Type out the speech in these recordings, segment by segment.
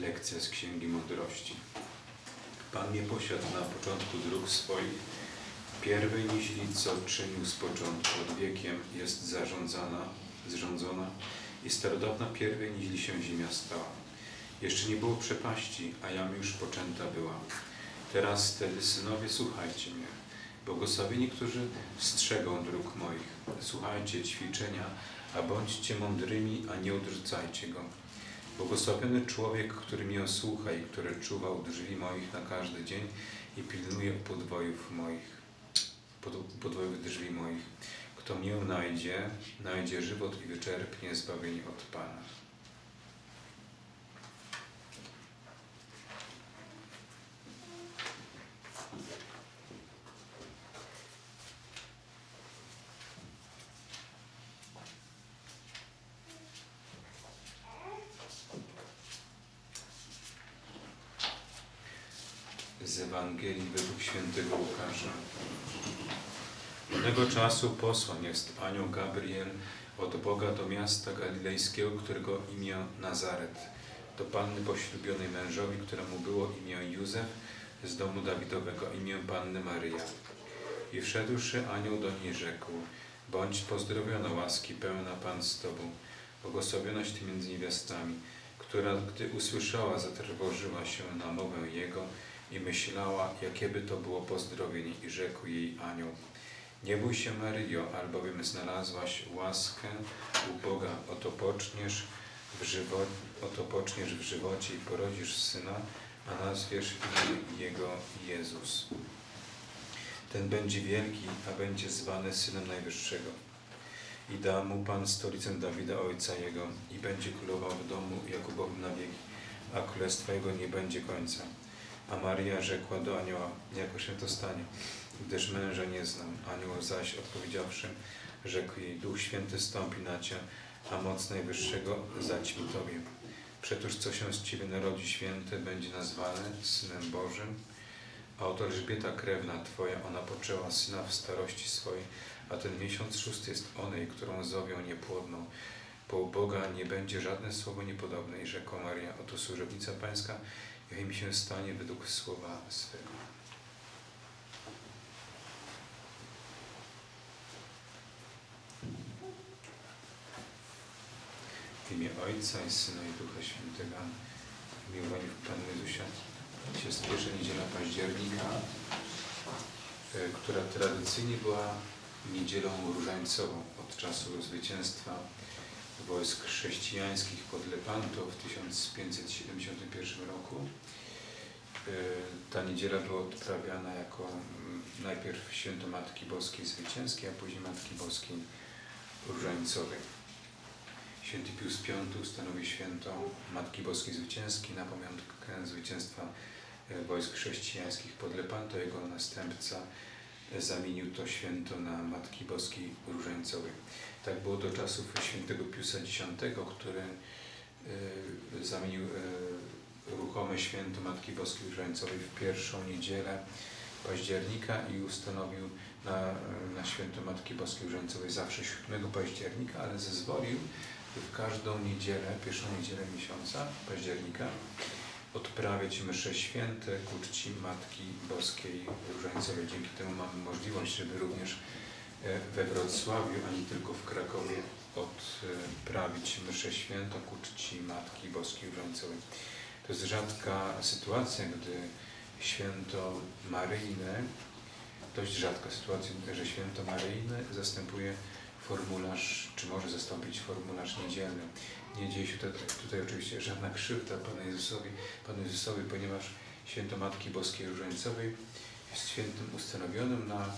Lekcja z Księgi Mądrości. Pan nie posiadł na początku dróg swoich, pierwej niźli, co czynił z początku od wiekiem, jest zarządzana, zrządzona i starodawna pierwej niźli się ziemia stała. Jeszcze nie było przepaści, a jam już poczęta była. Teraz wtedy, synowie, słuchajcie mnie. Błogosławieni, którzy strzegą dróg moich. Słuchajcie ćwiczenia, a bądźcie mądrymi, a nie odrzucajcie go. Błogosławiony człowiek, który mnie słucha i który czuwa u drzwi moich na każdy dzień i pilnuje podwojów moich, pod, podwojów drzwi moich. Kto mnie znajdzie, znajdzie żywot i wyczerpnie zbawienie od Pana. Z Ewangelii według świętego Łukasza. Pewnego czasu posłan jest anioł Gabriel od Boga do miasta galilejskiego, którego imię Nazaret, do panny poślubionej mężowi, któremu było imię Józef, z domu Dawidowego imię Panny Maryja. I wszedłszy anioł do niej rzekł, bądź pozdrowiona łaski pełna Pan z Tobą, błogosławionaś Ty między niewiastami, która gdy usłyszała, zatrwożyła się na mowę Jego, i myślała, jakie by to było pozdrowienie i rzekł jej anioł. Nie bój się Maryjo, albowiem znalazłaś łaskę u Boga, oto poczniesz w, żywo, oto poczniesz w żywocie i porodzisz syna, a nazwiesz Jego Jezus. Ten będzie wielki, a będzie zwany Synem Najwyższego. I da mu Pan stolicę Dawida Ojca Jego i będzie królował w domu Jakubowym na wieki, a królestwa Jego nie będzie końca. A Maria rzekła do anioła, jako się to stanie, gdyż męża nie znam. Anioł zaś odpowiedziawszy, rzekł jej, Duch Święty stąpi na cię, a moc Najwyższego zaćmi tobie. Przecież co się z ciebie narodzi święte, będzie nazwane Synem Bożym. A oto Elżbieta krewna twoja, ona poczęła syna w starości swojej, a ten miesiąc szósty jest onej, którą zowią niepłodną. U Boga nie będzie żadne słowo niepodobne. I rzekła Maria, oto służebnica pańska, Niech mi się stanie według słowa swego. W imię Ojca i Syna i Ducha Świętego. W miłowaniu Panu Jezusia. Dzisiaj jest pierwsza niedziela października, e, która tradycyjnie była niedzielą różańcową od czasu zwycięstwa wojsk chrześcijańskich pod Lepanto w 1571 roku. E, Ta niedziela była odprawiana jako mm, najpierw święto Matki Boskiej Zwycięskiej, a później Matki Boskiej Różańcowej. Święty Pius V ustanowił święto Matki Boskiej Zwycięskiej na pamiątkę zwycięstwa e, wojsk chrześcijańskich pod Lepanto. Jego następca zamienił to święto na Matki Boskiej Różańcowej. Tak było do czasów świętego Piusa X, który e, zamienił e, ruchome święto Matki Boskiej Różańcowej w pierwszą niedzielę października i ustanowił na, na święto Matki Boskiej Różańcowej zawsze 7 października, ale zezwolił w każdą niedzielę, pierwszą niedzielę miesiąca października odprawiać msze święte ku czci Matki Boskiej Różańcowej. Dzięki temu mamy możliwość, żeby również e, we Wrocławiu, a nie tylko w Krakowie odprawić mszę świętą ku czci Matki Boskiej Różańcowej. To jest rzadka sytuacja, gdy święto maryjne, dość rzadka sytuacja, że święto maryjne zastępuje formularz, czy może zastąpić formularz niedzielny. Nie dzieje się tutaj, tutaj oczywiście żadna krzywda Panu Jezusowi, Panu Jezusowi, ponieważ święto Matki Boskiej Różańcowej jest świętym ustanowionym na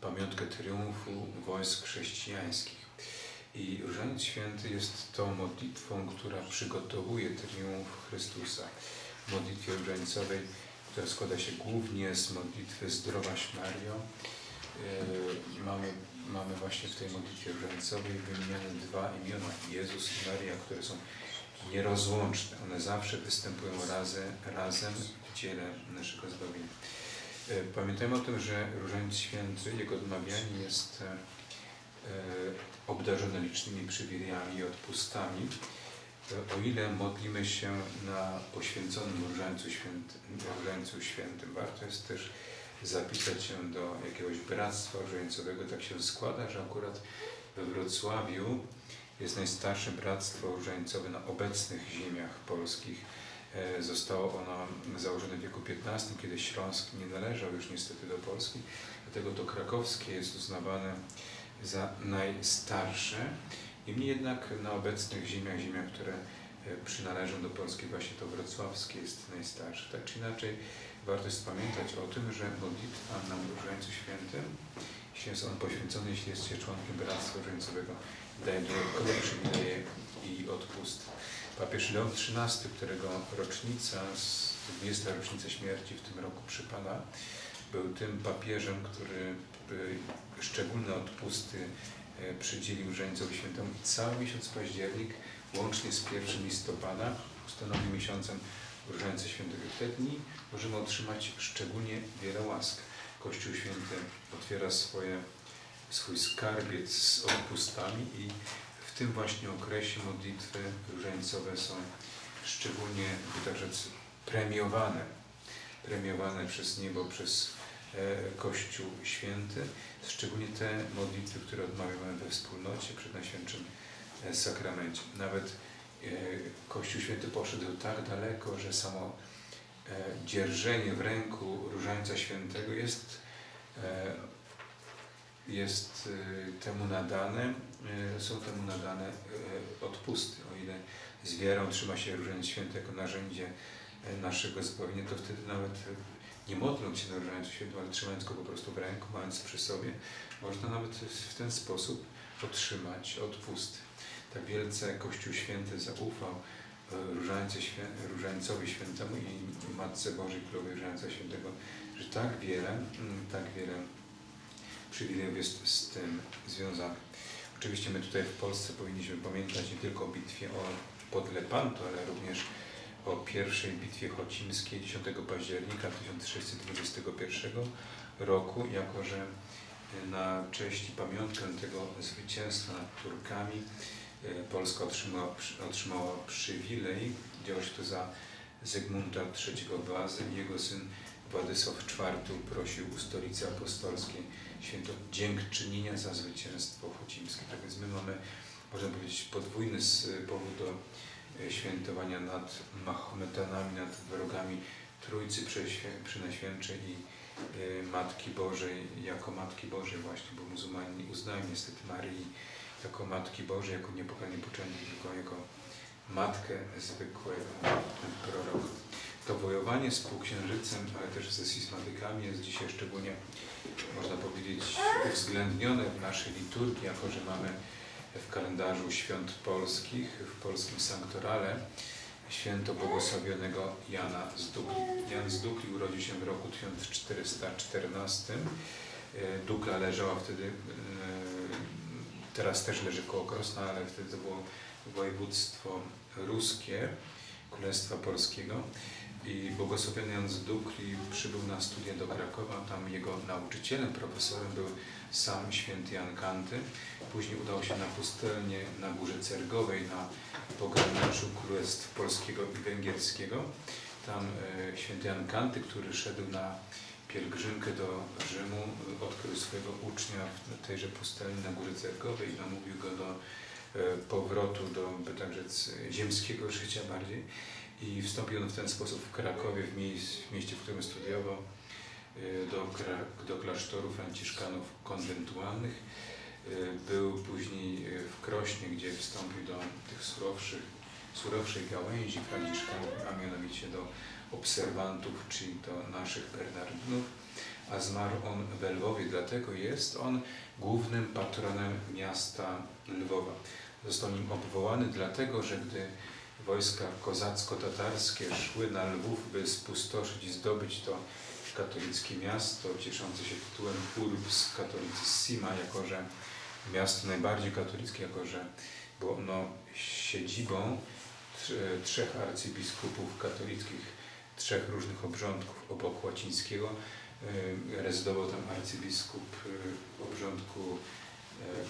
pamiątkę triumfu wojsk chrześcijańskich. I Różaniec Święty jest tą modlitwą, która przygotowuje triumf Chrystusa. W modlitwie różańcowej, która składa się głównie z modlitwy Zdrowaś Mario, yy, mamy, mamy właśnie w tej modlitwie różańcowej wymienione dwa imiona, Jezus i Maria, które są nierozłączne. One zawsze występują razem, razem w dziele naszego zbawienia. Yy, Pamiętajmy o tym, że Różaniec Święty, jego odmawianie jest e, obdarzone licznymi przywilejami i odpustami e, o ile modlimy się na poświęconym Różańcu Świętym, Różańcu Świętym, warto jest też zapisać się do jakiegoś bractwa różańcowego. Tak się składa, że akurat we Wrocławiu jest najstarsze bractwo różańcowe na obecnych ziemiach polskich. E, Zostało ono założone w wieku XV, kiedy Śląsk nie należał już niestety do Polski, dlatego to krakowskie jest uznawane za najstarsze. Niemniej jednak na obecnych ziemiach, ziemiach, które e, przynależą do Polski, właśnie to wrocławskie jest najstarsze. Tak czy inaczej, warto jest pamiętać o tym, że modlitwa na Różańcu Świętym, jeśli jest on poświęcony, jeśli jest się członkiem Bractwa Różańcowego, daje dodatkowe przywileje i odpust. Papież Leon XIII, którego rocznica, z- 20. rocznica śmierci w tym roku przypada, był tym papieżem, który szczególne odpusty e, przydzielił Różańcowi Świętemu i cały miesiąc październik, łącznie z 1 listopada, ustanowił miesiącem Różańca Świętego. W te dni możemy otrzymać szczególnie wiele łask. Kościół Święty otwiera swoje, swój skarbiec z odpustami i w tym właśnie okresie modlitwy różańcowe są szczególnie, by tak rzec, premiowane. Premiowane przez niebo, przez e, Kościół Święty. Szczególnie te modlitwy, które odmawiamy we wspólnocie przed Najświętszym e, Sakramencie. Nawet Kościół Święty poszedł tak daleko, że samo e, dzierżenie w ręku Różańca Świętego jest, e, jest e, temu nadane, e, są temu nadane e, odpusty. O ile z wierą trzyma się Różaniec Święty jako narzędzie e, naszego zbawienia, to wtedy nawet e, nie modląc się na Różańcu Świętym, ale trzymając go po prostu w ręku, mając przy sobie, można nawet w ten sposób otrzymać odpusty. Tak wielce Kościół Święty zaufał e, Różańcu Świę- Różańcowi Świętemu i Matce Bożej Królowej Różańca Świętego, że tak wiele, mm, tak wiele przywilejów jest z tym związanych. Oczywiście my tutaj w Polsce powinniśmy pamiętać nie tylko o bitwie o pod Lepanto, ale również o pierwszej bitwie chocimskiej 10 października 1621 roku, jako że na cześć i pamiątkę tego zwycięstwa nad Turkami Polska otrzymała, otrzymała przywilej, działo się to za Zygmunta III Wazy i jego syn Władysław IV prosił u stolicy apostolskiej święto dziękczynienia za zwycięstwo chocimskie. Tak więc my mamy, można powiedzieć, podwójny powód do e, świętowania nad Mahometanami, nad wrogami Trójcy Przenajświętszej i e, Matki Bożej, jako Matki Bożej właśnie, bo muzułmanie uznają niestety Maryi jako Matki Bożej, jako niepokalnie poczętej, tylko jako Matkę zwykłego proroka. To wojowanie z półksiężycem, ale też ze sismatykami jest dzisiaj szczególnie, można powiedzieć, uwzględnione w naszej liturgii, jako że mamy w kalendarzu świąt polskich, w polskim sanktorale, święto błogosławionego Jana z Dukli. Jan z Dukli urodził się w roku 1414. E, Dukla leżała wtedy, e, teraz też leży koło Krosna, ale wtedy to było województwo ruskie, Królestwa Polskiego. I błogosławiony Jan z Dukli przybył na studia do Krakowa. Tam jego nauczycielem, profesorem był sam święty Jan Kanty. Później udał się na pustelnię na Górze Cergowej, na pograniczu Królestw Polskiego i Węgierskiego. Tam e, święty Jan Kanty, który szedł na pielgrzymkę do Rzymu, e, odkrył swojego ucznia w tejże pustelni na Górze Cergowej i namówił go do e, powrotu do, by tak rzec, ziemskiego życia bardziej. I wstąpił on w ten sposób w Krakowie, w, w mieście, w którym studiował, y, do, do klasztoru franciszkanów konwentualnych. Y, Był później w Krośnie, gdzie wstąpił do tych surowszych, surowszej gałęzi franciszkanów, a mianowicie do obserwantów, czyli do naszych Bernardynów, a zmarł on w Lwowie, dlatego jest on głównym patronem miasta Lwowa. Został nim obwołany dlatego, że gdy wojska kozacko-tatarskie szły na Lwów, by spustoszyć i zdobyć to katolickie miasto, cieszące się tytułem Urbs Catholicissima, jako że miasto najbardziej katolickie, jako że było ono siedzibą trze- trzech arcybiskupów katolickich, trzech różnych obrządków obok łacińskiego. Y, Rezydował tam arcybiskup y, obrządku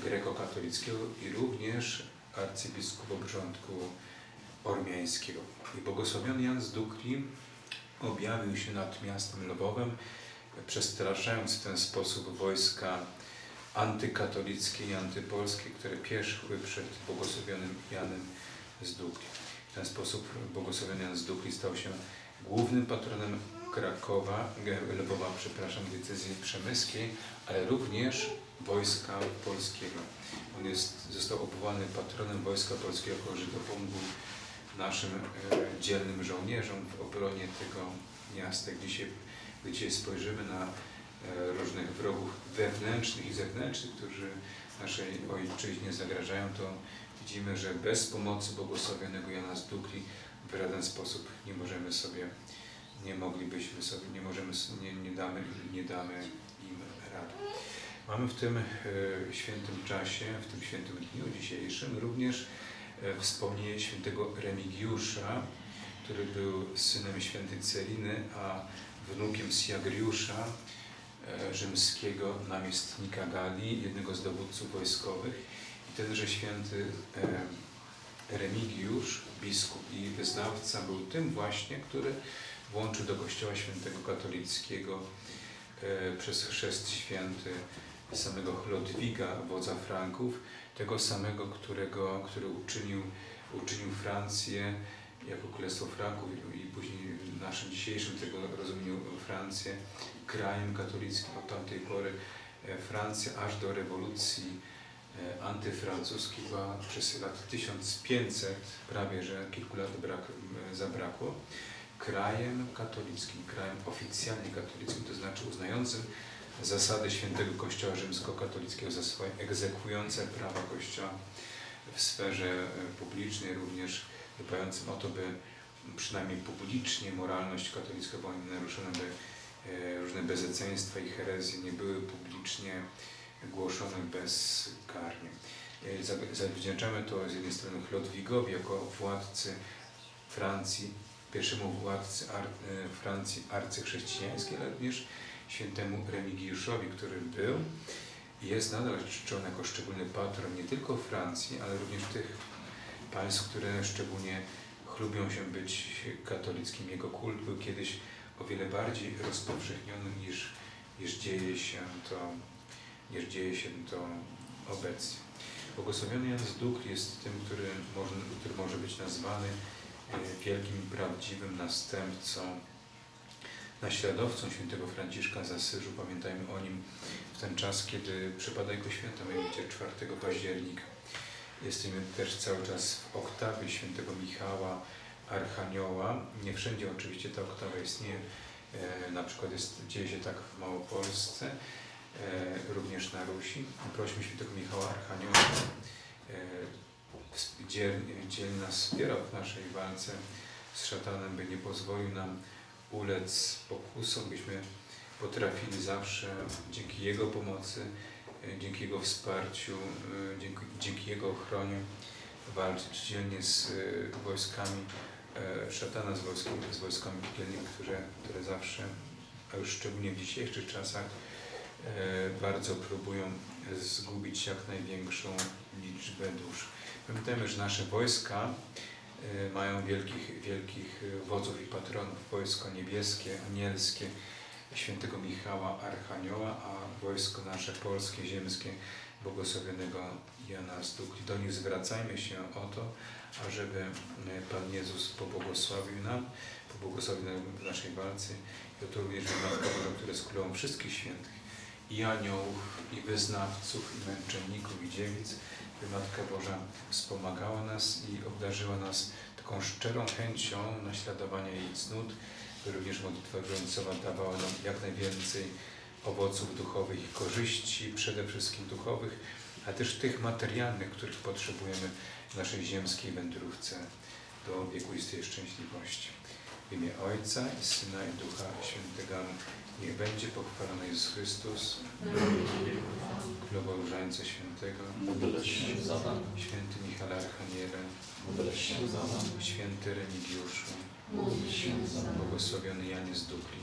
y, grekokatolickiego i również arcybiskup obrządku ormiańskiego. I błogosławiony Jan z Dukli objawił się nad miastem Lwowem, przestraszając w ten sposób wojska antykatolickie i antypolskie, które pierzchły przed błogosławionym Janem z Dukli. W ten sposób błogosławiony Jan z Dukli stał się głównym patronem Krakowa, Lwowa, przepraszam, decyzji przemyskiej, ale również wojska polskiego. On jest, został obwołany patronem wojska polskiego, jako że dopomógł naszym e, dzielnym żołnierzom w obronie tego miasta. Jak Dzisiaj, gdy dzisiaj spojrzymy na e, różnych wrogów wewnętrznych i zewnętrznych, którzy naszej ojczyźnie zagrażają, to widzimy, że bez pomocy błogosławionego Jana z Dukli w żaden sposób nie możemy sobie, nie moglibyśmy sobie, nie możemy, nie, nie, damy, nie damy im rady. Mamy w tym e, świętym czasie, w tym świętym dniu dzisiejszym również e, wspomnienie świętego Remigiusza, który był synem świętej Celiny, a wnukiem Siagriusza, e, rzymskiego namiestnika Galii, jednego z dowódców wojskowych. I tenże święty Remigiusz, biskup i wyznawca, był tym właśnie, który włączył do Kościoła Świętego Katolickiego e, przez chrzest święty samego Chlodwiga, wodza Franków, tego samego, którego, który uczynił, uczynił Francję jako Królestwo Franków i później w naszym dzisiejszym tego rozumieniu Francję krajem katolickim od tamtej pory. E, Francja aż do rewolucji e, antyfrancuskiej była przez lat 1500 prawie, że kilku lat brak, zabrakło. Krajem katolickim, krajem oficjalnie katolickim, to znaczy uznającym zasady świętego Kościoła rzymskokatolickiego za swoje, egzekwujące prawa Kościoła w sferze e, publicznej, również dbającym o to, by przynajmniej publicznie moralność katolicka była naruszona, by e, różne bezeceństwa i herezje nie były publicznie głoszone bezkarnie. Za- Zawdzięczamy to z jednej strony Chlodwigowi jako władcy Francji, pierwszemu władcy ar, e, Francji arcychrześcijańskiej, ale również świętemu Remigiuszowi, który był i jest nadal czczony jako szczególny patron nie tylko Francji, ale również tych państw, które szczególnie chlubią się być katolickim. Jego kult był kiedyś o wiele bardziej rozpowszechniony niż, niż dzieje się to, niż dzieje się to obecnie. Błogosławiony Jan z Dukli jest tym, który może, który może być nazwany e, wielkim prawdziwym następcą, naśladowcą świętego Franciszka z Asyżu. Pamiętajmy o nim w ten czas, kiedy przypada jego święto, mianowicie 4 października. Jesteśmy też cały czas w oktawie świętego Michała Archanioła. Nie wszędzie oczywiście ta oktawa istnieje. E, na przykład jest, dzieje się tak w Małopolsce, również na Rusi. Prośmy świętego Michała Archanioła, e, dzielnie, nas wspierał w naszej walce z szatanem, by nie pozwolił nam ulec pokusom, byśmy potrafili zawsze dzięki Jego pomocy, e, dzięki Jego wsparciu, e, dzięki, dzięki Jego ochronie walczyć dzielnie z e, wojskami e, szatana, z wojskami, z wojskami piekielnymi, które, które zawsze, a już szczególnie w dzisiejszych czasach, e, bardzo próbują zgubić jak największą liczbę dusz. Pamiętajmy, że nasze wojska e, mają wielkich, wielkich e, wodzów i patronów. Wojsko niebieskie, anielskie, świętego Michała Archanioła, a wojsko nasze polskie, ziemskie, błogosławionego Jana z Dukli. Do nich zwracajmy się o to, ażeby e, Pan Jezus pobłogosławił nam, pobłogosławił nam w naszej walce i o to również Matka Boża, która jest królową wszystkich świętych i aniołów, i wyznawców, i męczenników, i dziewic, by Matka Boża wspomagała nas i obdarzyła nas taką szczerą chęcią naśladowania jej cnót, by również modlitwa gorącowa dawała nam jak najwięcej owoców duchowych i korzyści, przede wszystkim duchowych, a też tych materialnych, których potrzebujemy w naszej ziemskiej wędrówce do wiekuistej szczęśliwości. W imię Ojca i Syna i Ducha Świętego. Niech będzie pochwalony Jezus Chrystus, Królowo Różańca Świętego, Święty Michał Archaniele, Święty Remigiuszu, błogosławiony Janie z Dukli,